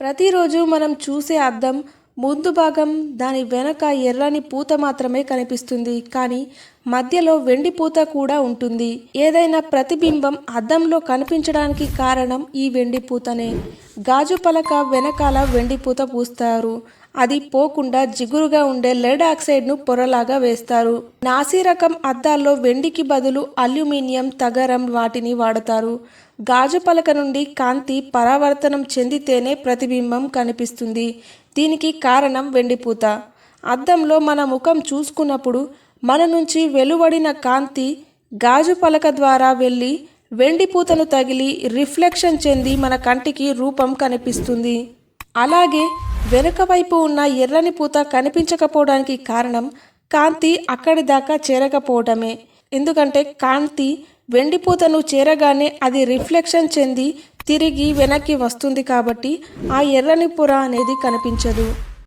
ప్రతిరోజు మనం చూసే అద్దం ముందు భాగం దాని వెనక ఎర్రని పూత మాత్రమే కనిపిస్తుంది. కానీ మధ్యలో వెండి పూత కూడా ఉంటుంది. ఏదైనా ప్రతిబింబం అద్దంలో కనిపించడానికి కారణం ఈ వెండి పూతనే. గాజు పలక వెనకాల వెండి పూత పూస్తారు. అది పోకుండా జిగురుగా ఉండే లెడ్ ఆక్సైడ్ను పొరలాగా వేస్తారు. నాసి రకం అద్దాల్లో వెండికి బదులు అల్యూమినియం తగరం వాటిని వాడతారు. గాజు పలక నుండి కాంతి పరావర్తనం చెందితేనే ప్రతిబింబం కనిపిస్తుంది. దీనికి కారణం వెండిపూత. అద్దంలో మన ముఖం చూసుకున్నప్పుడు మన నుంచి వెలువడిన కాంతి గాజు పలక ద్వారా వెళ్ళి వెండి పూతను తగిలి రిఫ్లెక్షన్ చెంది మన కంటికి రూపం కనిపిస్తుంది. అలాగే వెనుక వైపు ఉన్న ఎర్రని పూత కనిపించకపోవడానికి కారణం కాంతి అక్కడి దాకా చేరకపోవడమే. ఎందుకంటే కాంతి వెండి పూతను చేరగానే అది రిఫ్లెక్షన్ చెంది తిరిగి వెనక్కి వస్తుంది కాబట్టి ఆ ఎర్రని పొర అనేది కనిపించదు.